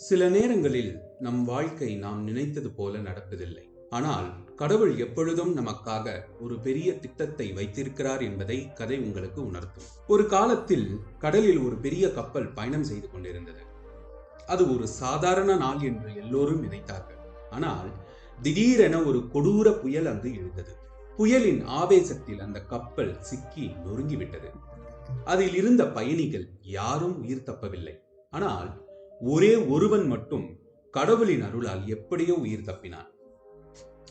சில நேரங்களில் நம் வாழ்க்கை நாம் நினைத்தது போல நடப்பதில்லை. ஆனால் கடவுள் எப்பொழுதும் நமக்காக ஒரு பெரிய திட்டத்தை வைத்திருக்கிறார் என்பதை கதை உங்களுக்கு உணர்த்தும். ஒரு காலத்தில் கடலில் ஒரு பெரிய கப்பல் பயணம் செய்து கொண்டிருந்தது. அது ஒரு சாதாரண நாள் என்று எல்லோரும் நினைத்தார்கள். ஆனால் திடீரென ஒரு கொடூர புயல் அங்கு எழுந்தது. புயலின் ஆவேசத்தில் அந்த கப்பல் சிக்கி நொறுங்கிவிட்டது அதில் இருந்த பயணிகள் யாரும் உயிர் தப்பவில்லை. ஆனால் ஒரே ஒருவன் மட்டும் கடவுளின் அருளால் எப்படியோ உயிர் தப்பினான்.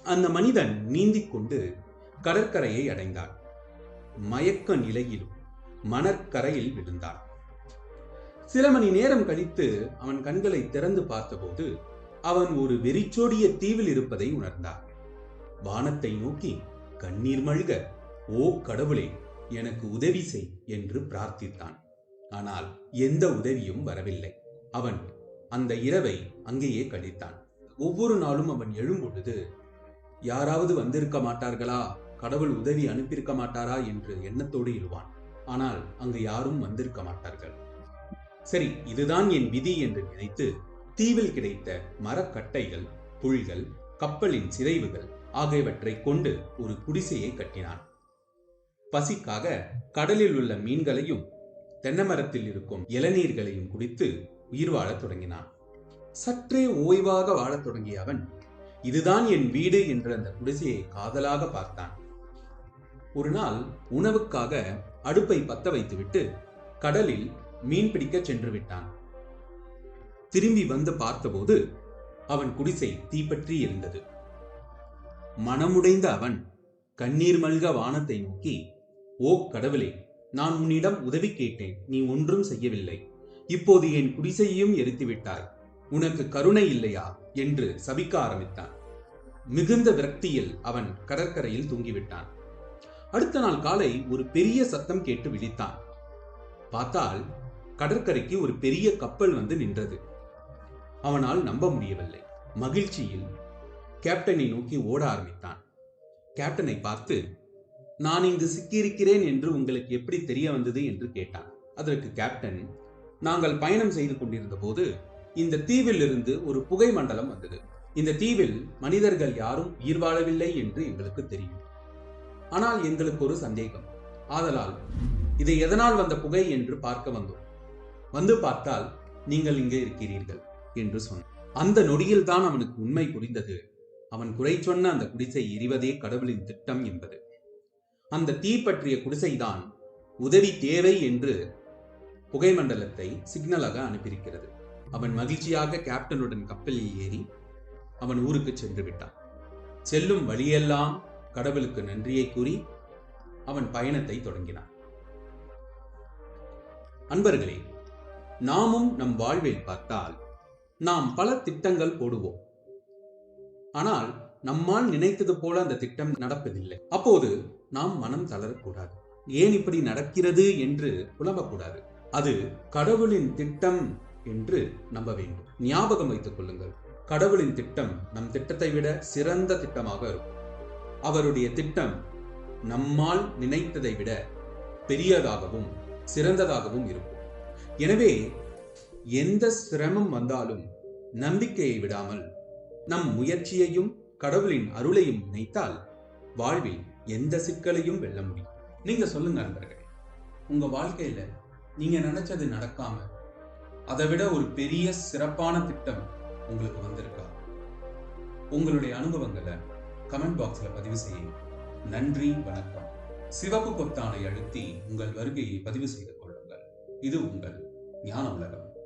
அந்த மனிதன் நீந்திக் கொண்டு கடற்கரையை அடைந்தான். மயக்க நிலையிலும் மணற்கரையில் விழுந்தான். சில மணி நேரம் கழித்து அவன் கண்களை திறந்து பார்த்தபோது அவன் ஒரு வெறிச்சோடிய தீவில் இருப்பதை உணர்ந்தான். வானத்தை நோக்கி கண்ணீர் மழுக ஓ கடவுளே எனக்கு உதவி செய் என்று பிரார்த்தித்தான். ஆனால் எந்த உதவியும் வரவில்லை. அவன் அந்த இரவை அங்கேயே கழித்தான். ஒவ்வொரு நாளும் அவன் எழும்பொழுது யாராவது வந்திருக்க மாட்டார்களா? கடவுள் உதவி அனுப்பியிருக்க மாட்டாரா? என்று எண்ணத்தோடு எழுவான் ஆனால் அங்கு யாரும் வந்திருக்க மாட்டார்கள். சரி இதுதான் என் விதி என்று நினைத்து தீவில் கிடைத்த மரக்கட்டைகள் புல்கள் கப்பலின் சிதைவுகள் ஆகியவற்றை கொண்டு ஒரு குடிசையை கட்டினான். பசிக்காக கடலில் உள்ள மீன்களையும் தென்னை மரத்தில் இருக்கும் இளநீர்களையும் குடித்து உயிர் வாழத் தொடங்கினான். சற்றே ஓய்வாக வாழத் தொடங்கிய அவன் இதுதான் என் வீடு என்ற அந்த குடிசையை காதலாக பார்த்தான். ஒரு நாள் உணவுக்காக அடுப்பை பத்த வைத்துவிட்டு கடலில் மீன் பிடிக்கச் சென்று விட்டான். திரும்பி வந்து பார்த்தபோது அவன் குடிசை தீப்பற்றி இருந்தது மனமுடைந்த அவன் கண்ணீர் மல்க வானத்தை நோக்கி ஓ கடவுளே நான் உன்னிடம் உதவி கேட்டேன் நீ ஒன்றும் செய்யவில்லை. இப்போது என் குடிசையையும் எரித்துவிட்டாய். உனக்கு கருணை இல்லையா? என்று சபிக்க ஆரம்பித்தான். மிகுந்த விரக்தியில் அவன் கடற்கரையில் தூங்கிவிட்டான். அடுத்த நாள் காலை ஒரு பெரிய சத்தம் கேட்டு விழித்தான். பார்த்தால் கடற்கரைக்கு ஒரு பெரிய கப்பல் வந்து நின்றது. அவனால் நம்ப முடியவில்லை. மகிழ்ச்சியில் கேப்டனை நோக்கி ஓட ஆரம்பித்தான். கேப்டனை பார்த்து நான் இங்கு சிக்கியிருக்கிறேன் என்று உங்களுக்கு எப்படி தெரிய வந்தது? என்று கேட்டான். அதற்கு கேப்டன் நாங்கள் பயணம் செய்து கொண்டிருந்த போது இந்த தீவில் இருந்து ஒரு புகை மண்டலம் வந்தது. இந்த தீவில் மனிதர்கள் யாரும் உயிர் வாழவில்லை என்று எங்களுக்கு தெரியும். ஆனால் எங்களுக்கு ஒரு சந்தேகம். ஆதலால் இதை எதனால் வந்த புகை என்று பார்க்க வந்தோம். வந்து பார்த்தால் நீங்கள் இங்கே இருக்கிறீர்கள் என்று சொன்னான். அந்த நொடியில் தான் அவனுக்கு உண்மை புரிந்தது. அவன் குறை சொன்ன அந்த குடிசை எரிவதே கடவுளின் திட்டம் என்பது. அந்த தீ பற்றிய குடிசைதான் உதவி தேவை என்று புகை மண்டலத்தை சிக்னலாக அனுப்பியிருக்கிறது. அவன் மகிழ்ச்சியாக கேப்டனுடன் கப்பலில் ஏறி அவன் ஊருக்கு சென்று விட்டான். செல்லும் வழியெல்லாம் கடவுளுக்கு நன்றியை கூறி அவன் பயணத்தை தொடங்கினான். அன்பர்களே நாமும் நம் வாழ்வில் பார்த்தால் நாம் பல திட்டங்கள் போடுவோம். ஆனால் நம்மால் நினைத்தது போல அந்த திட்டம் நடப்பதில்லை. அப்போது நாம் மனம் தளரக்கூடாது. ஏன் இப்படி நடக்கிறது என்று புலம்பக்கூடாது. அது கடவுளின் திட்டம் என்று நம்ப வேண்டும். ஞாபகம் வைத்துக் கொள்ளுங்கள். கடவுளின் திட்டம் நம் திட்டத்தை விட சிறந்த திட்டமாக இருக்கும். அவருடைய திட்டம் நம்மால் நினைத்ததை விட பெரியதாகவும் சிறந்ததாகவும் இருக்கும். எனவே எந்த சிரமம் வந்தாலும் நம்பிக்கையை விடாமல் நம் முயற்சியையும் கடவுளின் அருளையும் நினைத்தால் வாழ்வில் எந்த சிக்கலையும் வெல்ல முடியும். நீங்க சொல்லுங்க நண்பர்களே உங்க வாழ்க்கையில நீங்க நினைச்சது நடக்காம அதை விட ஒரு பெரிய சிறப்பான திட்டம் உங்களுக்கு வந்திருக்கா? உங்களுடைய அனுபவங்களை கமெண்ட் பாக்ஸ்ல பதிவு செய்யுங்க நன்றி வணக்கம். சிவப்பு பொத்தானை அழுத்தி உங்கள் வருகையை பதிவு செய்து கொள்ளுங்கள். இது உங்கள் ஞான உலகம்.